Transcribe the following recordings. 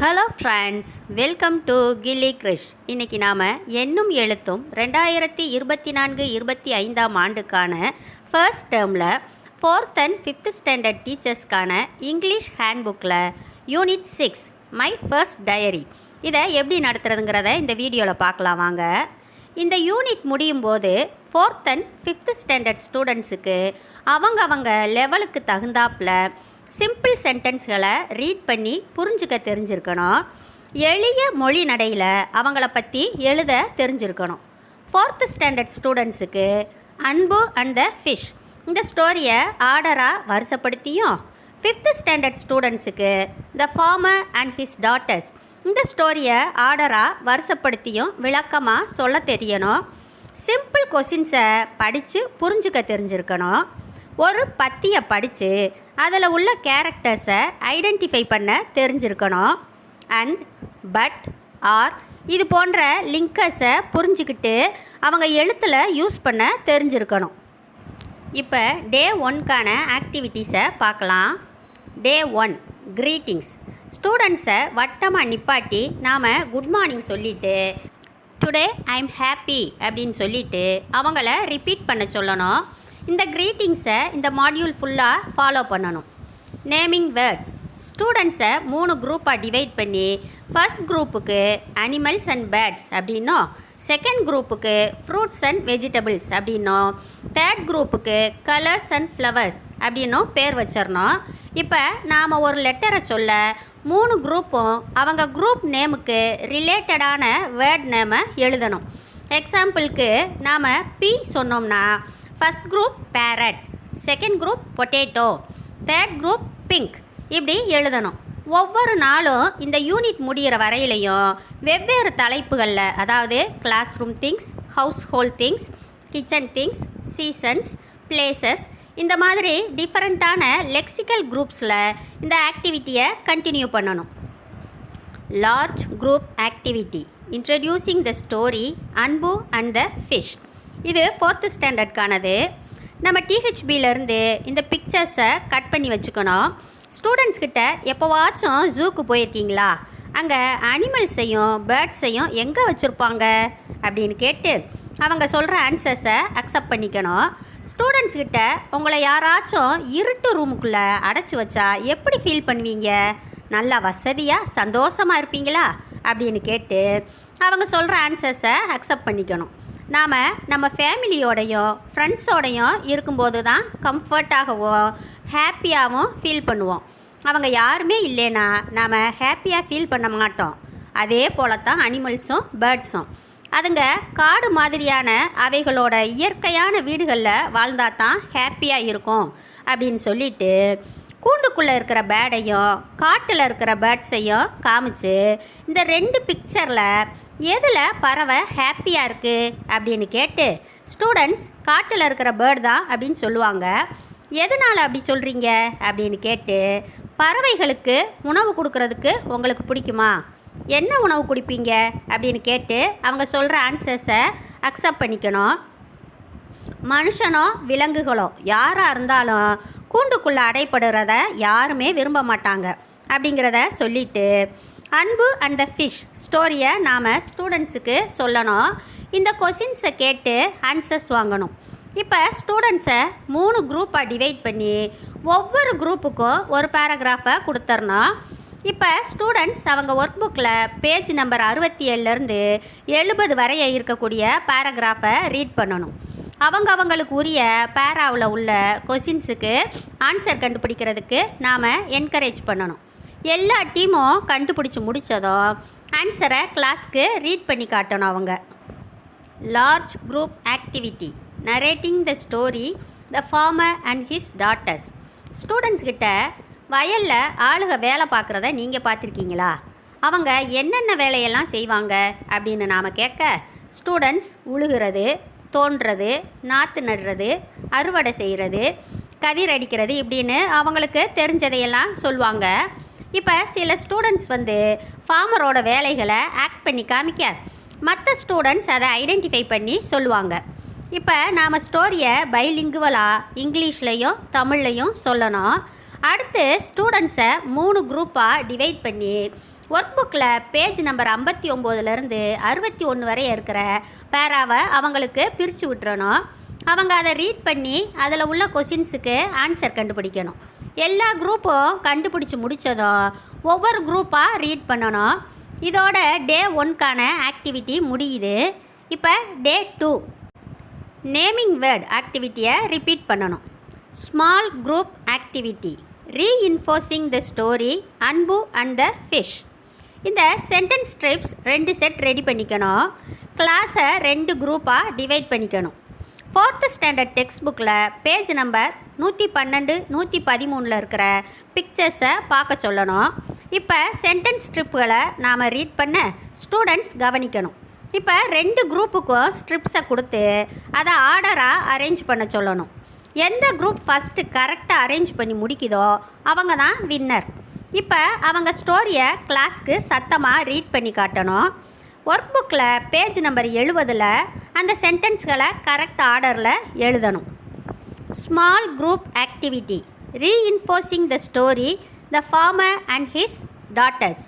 Hello friends welcome to Gilli Krish இன்னைக்கு நாம் என்னும் எழுத்தும் ரெண்டாயிரத்தி இருபத்தி நான்கு இருபத்தி ஐந்தாம் ஆண்டுக்கான ஃபர்ஸ்ட் டேர்மில் ஃபோர்த் அண்ட் ஃபிஃப்த் ஸ்டாண்டர்ட் டீச்சர்ஸ்க்கான English ஹேண்ட்புக்கில் unit six my first diary இதை எப்படி நடத்துறதுங்கிறத இந்த வீடியோவில் பார்க்கலாம் வாங்க. இந்த யூனிட் முடியும் போது ஃபோர்த் அண்ட் ஃபிஃப்த் ஸ்டாண்டர்ட் ஸ்டூடெண்ட்ஸுக்கு அவங்க அவங்க லெவலுக்கு தகுந்தாப்பில் சிம்பிள் சென்டென்ஸ்களை ரீட் பண்ணி புரிஞ்சுக்க தெரிஞ்சிருக்கணும். எளிய மொழி நடையில் அவங்கள பற்றி எழுத தெரிஞ்சிருக்கணும். ஃபோர்த்து ஸ்டாண்டர்ட் ஸ்டூடெண்ட்ஸுக்கு அன்பு அண்ட் த ஃபிஷ் இந்த ஸ்டோரியை ஆர்டராக வரிசைப்படுத்தியும். ஃபிஃப்த்து ஸ்டாண்டர்ட் ஸ்டூடெண்ட்ஸுக்கு the farmer and his daughters இந்த ஸ்டோரியை ஆர்டராக வரிசைப்படுத்தியும் விளக்கமாக சொல்ல தெரியணும். சிம்பிள் கொஷின்ஸை படித்து புரிஞ்சுக்க தெரிஞ்சிருக்கணும். ஒரு பத்தியை படித்து அதில் உள்ள கேரக்டர்ஸை ஐடென்டிஃபை பண்ண தெரிஞ்சிருக்கணும். அண்ட் பட் ஆர் இது போன்ற லிங்கர்ஸை புரிஞ்சுக்கிட்டு அவங்க எழுத்தில் யூஸ் பண்ண தெரிஞ்சிருக்கணும். இப்போ டே ஒன்க்கான ஆக்டிவிட்டீஸை பார்க்கலாம். டே ஒன் க்ரீட்டிங்ஸ் ஸ்டூடெண்ட்ஸை வட்டமாக நிப்பாட்டி நாம் குட் மார்னிங் சொல்லிவிட்டு டுடே ஐ எம் ஹாப்பி அப்படின்னு சொல்லிவிட்டு அவங்கள ரிப்பீட் பண்ண சொல்லணும். இந்த க்ரீட்டிங்ஸை இந்த மாடியூல் ஃபுல்லாக ஃபாலோ பண்ணணும். நேமிங் வேர்ட் ஸ்டூடெண்ட்ஸை மூணு குரூப்பாக டிவைட் பண்ணி ஃபர்ஸ்ட் குரூப்புக்கு அனிமல்ஸ் அண்ட் பேர்ட்ஸ் அப்படின்னும் செகண்ட் குரூப்புக்கு ஃப்ரூட்ஸ் அண்ட் வெஜிடபிள்ஸ் அப்படின்னும் தேர்ட் குரூப்புக்கு கலர்ஸ் அண்ட் ஃப்ளவர்ஸ் அப்படின்னும் பேர் வச்சிடணும். இப்போ நாம் ஒரு லெட்டரை சொல்ல மூணு குரூப்பும் அவங்க குரூப் நேமுக்கு ரிலேட்டடான வேர்ட் நேமை எழுதணும். எக்ஸாம்பிளுக்கு நாம் பி சொன்னோம்னா first group parrot second group potato third group pink இப்படி எழுதணும். ஒவ்வொரு நாளும் இந்த யூனிட் முடிகிற வரையிலையும் வெவ்வேறு தலைப்புகளில் அதாவது classroom things household things kitchen things seasons places இந்த மாதிரி டிஃப்ரெண்ட்டான லெக்சிக்கல் குரூப்ஸில் இந்த ஆக்டிவிட்டியை கண்டினியூ பண்ணணும். Large group activity introducing the story Anbu and the fish இது ஃபோர்த்து ஸ்டாண்டர்ட்கானது நம்ம டிஹெச்பியிலேருந்து இந்த பிக்சர்ஸை கட் பண்ணி வச்சுக்கணும். ஸ்டூடெண்ட்ஸ் கிட்ட எப்போவாச்சும் ஜூக்கு போயிருக்கீங்களா? அங்கே அனிமல்ஸையும் பேர்ட்ஸையும் எங்கே வச்சுருப்பாங்க? அப்படின்னு கேட்டு அவங்க சொல்கிற ஆன்சர்ஸை அக்செப்ட் பண்ணிக்கணும். ஸ்டூடெண்ட்ஸ் கிட்ட உங்களை யாராச்சும் இருட்டு ரூமுக்குள்ளே அடைச்சி வச்சா எப்படி ஃபீல் பண்ணுவீங்க? நல்லா வசதியாக சந்தோஷமாக இருப்பீங்களா? அப்படின்னு கேட்டு அவங்க சொல்கிற ஆன்சர்ஸை அக்செப்ட் பண்ணிக்கணும். நாம் நம்ம ஃபேமிலியோடையும் ஃப்ரெண்ட்ஸோடையும் இருக்கும்போது தான் கம்ஃபர்ட்டாகவும் ஹாப்பியாகவும் ஃபீல் பண்ணுவோம். அவங்க யாருமே இல்லைன்னா நாம் ஹாப்பியாக ஃபீல் பண்ண மாட்டோம். அதே போல தான் அனிமல்ஸும் பேர்ட்ஸும் அதுங்க காடு மாதிரியான அவைகளோட இயற்கையான வீடுகளில் வாழ்ந்தால் தான் ஹாப்பியாக இருக்கும் அப்படின்னு சொல்லிட்டு கூண்டுக்குள்ளே இருக்கிற பேர்டையும் காட்டில் இருக்கிற பேர்ட்ஸையும் காமிச்சு இந்த ரெண்டு பிக்சரில் எதில் பறவை ஹாப்பியாக இருக்குது அப்படின்னு கேட்டு ஸ்டூடெண்ட்ஸ் காட்டில் இருக்கிற பேர்டு தான் அப்படின்னு சொல்லுவாங்க. எதனால் அப்படி சொல்கிறீங்க அப்படின்னு கேட்டு பறவைகளுக்கு உணவு கொடுக்கறதுக்கு உங்களுக்கு பிடிக்குமா? என்ன உணவு குடிப்பீங்க? அப்படின்னு கேட்டு அவங்க சொல்கிற ஆன்சர்ஸை அக்செப்ட் பண்ணிக்கணும். மனுஷனோ விலங்குகளோ யாராக இருந்தாலும் கூண்டுக்குள்ளே அடைப்படுறத யாருமே விரும்ப மாட்டாங்க அப்படிங்கிறத சொல்லிட்டு அன்பு அண்ட் த ஃபிஷ் ஸ்டோரியை நாம் ஸ்டூடெண்ட்ஸுக்கு சொல்லணும். இந்த கொஷின்ஸை கேட்டு ஆன்சர்ஸ் வாங்கணும். இப்போ ஸ்டூடெண்ட்ஸை மூணு குரூப்பாக டிவைட் பண்ணி ஒவ்வொரு குரூப்புக்கும் ஒரு பேராகிராஃபை கொடுத்துர்ணும். இப்போ ஸ்டூடெண்ட்ஸ் அவங்க ஒர்க் புக்கில் பேஜ் நம்பர் அறுபத்தி ஏழுலேருந்து எழுபது வரைய இருக்கக்கூடிய பேராகிராஃபை ரீட் பண்ணணும். அவங்க அவங்களுக்கு உரிய பேராவில் உள்ள கொஷின்ஸுக்கு ஆன்சர் கண்டுபிடிக்கிறதுக்கு நாம் என்கரேஜ் பண்ணணும். எல்லா டீமும் கண்டுபிடிச்சி முடித்ததும் ஆன்சரை கிளாஸ்க்கு ரீட் பண்ணி காட்டணும் அவங்க. Large group activity narrating the story the farmer and his daughters students கிட்ட வயலில் ஆளுக வேலை பார்க்குறத நீங்கள் பார்த்துருக்கீங்களா? அவங்க என்னென்ன வேலையெல்லாம் செய்வாங்க? அப்படின்னு நாம் கேட்க ஸ்டூடெண்ட்ஸ் உழுகிறது தோன்றது நாற்று நடுறது அறுவடை செய்கிறது கதிர் அடிக்கிறது இப்படின்னு அவங்களுக்கு தெரிஞ்சதையெல்லாம் சொல்லுவாங்க. இப்போ சில ஸ்டூடெண்ட்ஸ் வந்து ஃபார்மரோட வேலைகளை ஆக்ட் பண்ணி காமிக்க மற்ற ஸ்டூடெண்ட்ஸ் அதை ஐடென்டிஃபை பண்ணி சொல்லுவாங்க. இப்போ நாம் ஸ்டோரியை பைலிங்குவலாக இங்கிலீஷ்லேயும் தமிழ்லையும் சொல்லணும். அடுத்து ஸ்டூடெண்ட்ஸை மூணு குரூப்பாக டிவைட் பண்ணி ஒர்க் புக்கில் பேஜ் நம்பர் ஐம்பத்தி ஒம்போதுலேருந்து அறுபத்தி ஒன்று வரை இருக்கிற பேராவை அவங்களுக்கு பிரித்து விட்டுறணும். அவங்க அதை ரீட் பண்ணி அதில் உள்ள கொஷின்ஸுக்கு ஆன்சர் கண்டுபிடிக்கணும். எல்லா குரூப்பும் கண்டுபிடிச்சி முடித்ததும் ஒவ்வொரு குரூப்பாக ரீட் பண்ணணும். இதோட டே ஒன்க்கான ஆக்டிவிட்டி முடியுது. இப்போ டே டூ நேமிங் வேர்ட் ஆக்டிவிட்டியை ரிப்பீட் பண்ணணும். Small group activity reinforcing the story Anbu and the fish இந்த சென்டென்ஸ் ஸ்ட்ரிப்ஸ் ரெண்டு செட் ரெடி பண்ணிக்கணும். கிளாஸை ரெண்டு குரூப்பாக டிவைட் பண்ணிக்கணும். ஃபோர்த்து ஸ்டாண்டர்ட் டெக்ஸ்ட் புக்கில் பேஜ் நம்பர் நூற்றி பன்னெண்டு நூற்றி பதிமூணில் இருக்கிற பிக்சர்ஸை பார்க்க சொல்லணும். இப்போ சென்டென்ஸ் ஸ்ட்ரிப்புகளை நாம் ரீட் பண்ண ஸ்டூடெண்ட்ஸ் கவனிக்கணும். இப்போ ரெண்டு குரூப்புக்கும் ஸ்ட்ரிப்ஸை கொடுத்து அதை ஆர்டராக அரேஞ்ச் பண்ண சொல்லணும். எந்த குரூப் ஃபஸ்ட்டு கரெக்டாக அரேஞ்ச் பண்ணி முடிக்குதோ அவங்க தான் வின்னர் இப்போ அவங்க ஸ்டோரியை கிளாஸ்க்கு சத்தமாக ரீட் பண்ணி காட்டணும். ஒர்க் புக்கில் பேஜ் நம்பர் எழுபதில் அந்த சென்டென்ஸ்களை கரெக்ட் ஆர்டரில் எழுதணும். Small group activity reinforcing the story the farmer and his daughters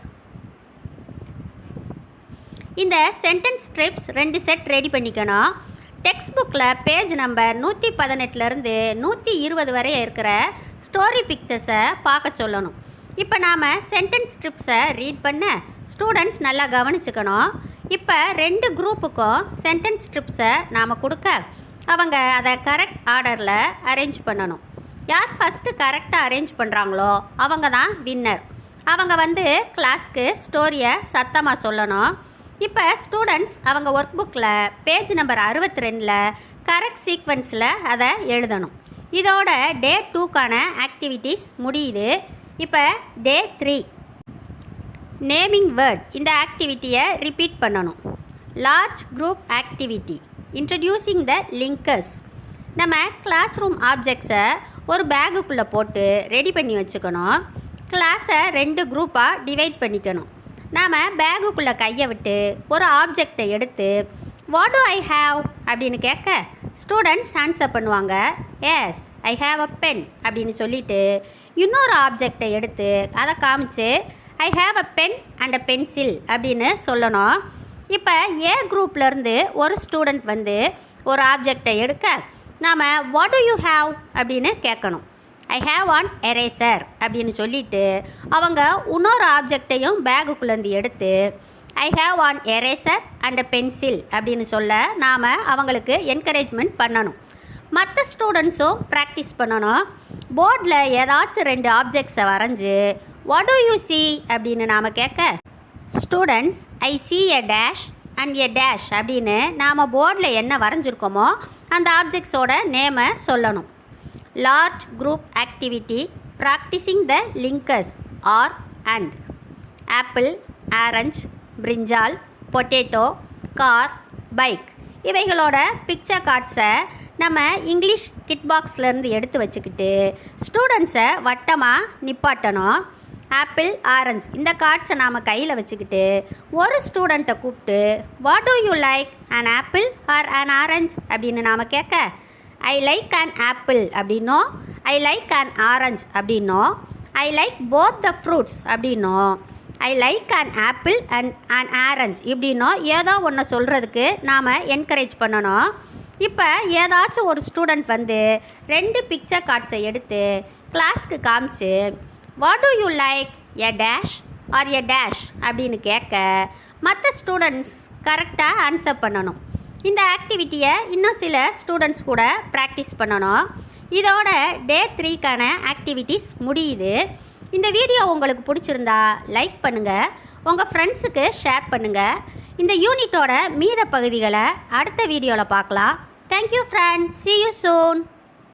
இந்த சென்டென்ஸ் ஸ்ட்ரிப்ஸ் ரெண்டு செட் ரெடி பண்ணிக்கணும். டெக்ஸ்ட் புக்கில் பேஜ் நம்பர் நூற்றி பதினெட்டுலேருந்து நூற்றி இருபது வரை இருக்கிற ஸ்டோரி பிக்சர்ஸை பார்க்க சொல்லணும். இப்போ நாம் சென்டென்ஸ் ஸ்ட்ரிப்ஸை ரீட் பண்ண ஸ்டூடெண்ட்ஸ் நல்லா கவனிச்சுக்கணும். இப்போ ரெண்டு குரூப்புக்கும் சென்டென்ஸ் ஸ்ட்ரிப்ஸை நாம் கொடுக்க அவங்க அதை கரெக்ட் ஆர்டரில் அரேஞ்ச் பண்ணணும். யார் ஃபஸ்ட்டு கரெக்டாக அரேஞ்ச் பண்ணுறாங்களோ அவங்க தான் வின்னர் அவங்க வந்து கிளாஸ்க்கு ஸ்டோரியை சத்தமாக சொல்லணும். இப்போ ஸ்டூடெண்ட்ஸ் அவங்க ஒர்க் புக்கில் பேஜ் நம்பர் அறுபத்தி ரெண்டில் கரெக்ட் சீக்வன்ஸில் அதை எழுதணும். இதோட டே டூக்கான ஆக்டிவிட்டீஸ் முடியுது. இப்போ டே த்ரீ நேமிங் வேர்ட் இந்த ஆக்டிவிட்டியை ரிப்பீட் பண்ணணும். Large group activity introducing the linkers நம்ம கிளாஸ் ரூம் ஆப்ஜெக்ட்ஸை ஒரு பேகுக்குள்ளே போட்டு ரெடி பண்ணி வச்சுக்கணும். கிளாஸை ரெண்டு குரூப்பாக டிவைட் பண்ணிக்கணும். நாம் பேகுக்குள்ளே கையை விட்டு ஒரு ஆப்ஜெக்டை எடுத்து வாட் டு ஐ ஹாவ் அப்படின்னு கேட்க ஸ்டூடெண்ட்ஸ் ஆன்சர் பண்ணுவாங்க yes I have a pen அப்படின்னு சொல்லிட்டு இன்னொரு ஆப்ஜெக்டை எடுத்து அதை காமிச்சு I have a pen and a pencil அப்படின்னு சொல்லணும். இப்போ ஏ குரூப்லேருந்து ஒரு ஸ்டூடெண்ட் வந்து ஒரு ஆப்ஜெக்டை எடுக்க நாம் வாட் டு யூ ஹாவ் அப்படின்னு கேட்கணும். ஐ ஹேவ் ஆன் எரேசர் அப்படின்னு சொல்லிட்டு அவங்க இன்னொரு ஆப்ஜெக்டையும் பேகுக்குள்ளேருந்து எடுத்து I have an eraser and pencil அப்படின்னு சொல்ல நாம் அவங்களுக்கு என்கரேஜ்மெண்ட் பண்ணணும். மற்ற ஸ்டூடெண்ட்ஸும் ப்ராக்டிஸ் பண்ணணும். போர்டில் ஏதாச்சும் ரெண்டு ஆப்ஜெக்ட்ஸை வரைஞ்சி வாட் டு யூ சி அப்படின்னு நாம் கேட்க students I see a dash and a dash அப்படின்னு நாம் போர்டில் என்ன வரைஞ்சிருக்கோமோ அந்த ஆப்ஜெக்ட்ஸோட நேமை சொல்லணும். Large group activity practising the linkers or and apple orange brinjal potato car bike இவைகளோட picture கார்ட்ஸை நம்ம இங்கிலீஷ் கிட் பாக்ஸ்லேருந்து எடுத்து வச்சுக்கிட்டு ஸ்டூடெண்ட்ஸை வட்டமாக நிப்பாட்டணும். Apple orange. இந்த கார்ட்ஸை நாம் கையில் வச்சுக்கிட்டு ஒரு ஸ்டூடெண்ட்டை கூப்பிட்டு what do you like an apple or an orange அப்படின்னு நாம் கேட்க ஐ லைக் அன் ஆப்பிள் அப்படின்னோ I like an orange அப்படின்னோ I like both the fruits அப்படின்னோ I like an apple and and orange இப்படின்னோ ஏதோ ஒன்று சொல்கிறதுக்கு நாம் என்கரேஜ் பண்ணணும். இப்போ ஏதாச்சும் ஒரு ஸ்டூடெண்ட் வந்து ரெண்டு பிக்சர் கார்ட்ஸை எடுத்து கிளாஸ்க்கு காமிச்சு what do you like a dash or a dash அப்படின்னு கேட்க மற்ற ஸ்டூடெண்ட்ஸ் கரெக்டாக ஆன்சர் பண்ணணும். இந்த ஆக்டிவிட்டியை இன்னும் சில ஸ்டூடெண்ட்ஸ் கூட ப்ராக்டிஸ் பண்ணணும். இதோட டே த்ரீக்கான ஆக்டிவிட்டீஸ் முடியுது. இந்த வீடியோ உங்களுக்கு பிடிச்சிருந்தா லைக் பண்ணுங்கள் உங்கள் ஃப்ரெண்ட்ஸுக்கு ஷேர் பண்ணுங்கள் இந்த யூனிட்டோட மீத பகுதிகளை அடுத்த வீடியோவில் பார்க்கலாம். Thank you friends see you soon.